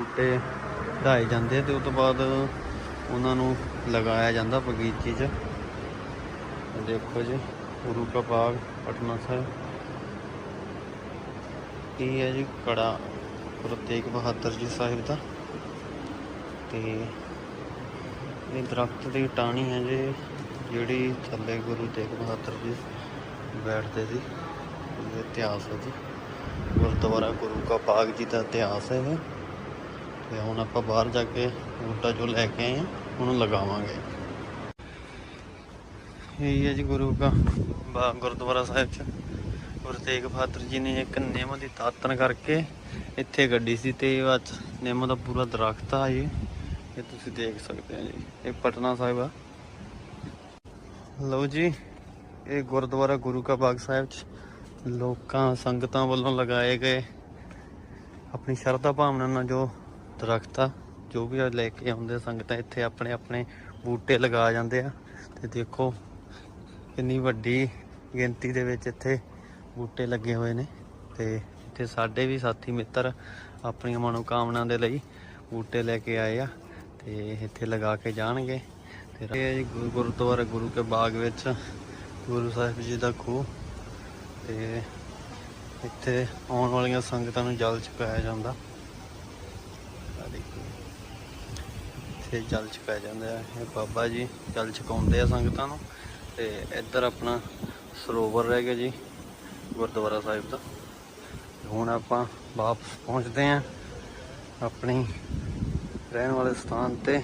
ਬੂਟੇ ਢਾਏ ਜਾਂਦੇ ਆ ਤੇ ਉਸ ਤੋਂ ਬਾਅਦ ਉਹਨਾਂ ਨੂੰ ਲਗਾਇਆ ਜਾਂਦਾ ਬਗੀਚੇ 'ਚ। ਦੇਖੋ ਜੀ ਗੁਰੂ ਕਾ ਬਾਗ, ਪਟਨਾ ਸਾਹਿਬ। ਇਹ ਹੈ ਜੀ ਕੜਾ, ਗੁਰੂ ਤੇਗ ਬਹਾਦਰ ਜੀ ਸਾਹਿਬ ਦਾ। ਤੇ ਇਹ ਦਰਖਤ ਦੀ ਟਾਹਣੀ ਹੈ ਜੀ, ਜਿਹੜੀ ਥੱਲੇ ਗੁਰੂ ਤੇਗ ਬਹਾਦਰ ਜੀ ਬੈਠਦੇ ਸੀ ਇਹ ਇਤਿਹਾਸ ਹੈ ਜੀ। ਗੁਰਦੁਆਰਾ ਗੁਰੂ ਕਾ ਬਾਗ ਜੀ ਦਾ ਇਤਿਹਾਸ ਹੈ ਇਹ। ਤੇ ਹੁਣ ਆਪਾਂ ਬਾਹਰ ਜਾ ਕੇ ਬੂਟਾ ਜੋ ਲੈ ਕੇ ਆਏ ਹਾਂ ਉਹਨੂੰ ਲਗਾਵਾਂਗੇ। ਇਹ ਹੈ ਜੀ ਗੁਰੂ ਕਾ ਬਾਗ ਗੁਰਦੁਆਰਾ ਸਾਹਿਬ ਚ। ਗੁਰੂ ਤੇਗ ਬਹਾਦਰ ਜੀ ਨੇ ਇੱਕ ਨਿੰਮ ਦੀ ਦਾਤਨ ਕਰਕੇ ਇੱਥੇ ਗੱਡੀ ਸੀ ਤੇ ਇਹ ਵਿੱਚ ਨਿੰਮ ਦਾ ਪੂਰਾ ਦਰਖਤ ਆ ਇਹ ਇਹ ਤੁਸੀਂ ਦੇਖ ਸਕਦੇ ਹੋ ਜੀ, ਇਹ ਪਟਨਾ ਸਾਹਿਬ ਆ। ਲਓ ਜੀ, ਇਹ ਗੁਰਦੁਆਰਾ ਗੁਰੂ ਕਾ ਬਾਗ ਸਾਹਿਬ ਚ। ਲੋਕਾਂ ਸੰਗਤਾਂ ਵੱਲੋਂ ਲਗਾਏ ਗਏ। ਆਪਣੀ ਸ਼ਰਧਾ ਭਾਵਨਾ ਨਾਲ ਜੋ ਦਰਖਤ ਆ ਜੋ ਵੀ ਲੈ ਕੇ ਆਉਂਦੇ ਸੰਗਤਾਂ, ਇੱਥੇ ਆਪਣੇ ਆਪਣੇ ਬੂਟੇ ਲਗਾ ਜਾਂਦੇ ਆ। ਤੇ ਦੇਖੋ, ਕਿੰਨੀ ਵੱਡੀ ਗਿਣਤੀ ਦੇ ਵਿੱਚ ਇੱਥੇ ਬੂਟੇ ਲੱਗੇ ਹੋਏ ਨੇ। ਤੇ ਇੱਥੇ ਸਾਡੇ ਵੀ ਸਾਥੀ ਮਿੱਤਰ ਆਪਣੀਆਂ ਮਨੋਕਾਮਨਾ ਦੇ ਲਈ ਬੂਟੇ ਲੈ ਕੇ ਆਏ ਆ ਤੇ ਇੱਥੇ ਲਗਾ ਕੇ ਜਾਣਗੇ। ਤੇ ਇਹ ਗੁਰਦੁਆਰਾ ਗੁਰੂ ਕੇ ਬਾਗ ਵਿੱਚ ਗੁਰੂ ਸਾਹਿਬ ਜੀ ਦਾ ਖੂਹ। ਤੇ ਇੱਥੇ ਆਉਣ ਵਾਲੀਆਂ ਸੰਗਤਾਂ ਨੂੰ ਜਲ ਚੁਕਾਇਆ ਜਾਂਦਾ। ਦੇਖੋ ਇੱਥੇ ਜਲ ਚੁਕਾਇਆ ਜਾਂਦਾ ਹੈ ਇਹ ਬਾਬਾ ਜੀ, ਜਲ ਛਕਾਉਂਦੇ ਆ ਸੰਗਤਾਂ ਨੂੰ। ਤੇ ਇੱਧਰ ਆਪਣਾ ਸਰੋਵਰ ਰਹਿ ਗਿਆ ਜੀ, ਗੁਰਦੁਆਰਾ ਸਾਹਿਬ ਦਾ। ਹੁਣ ਆਪਾਂ ਵਾਪਸ ਪਹੁੰਚਦੇ ਆਂ ਆਪਣੀ ਰਹਿਣ ਵਾਲੇ ਸਥਾਨ ਤੇ।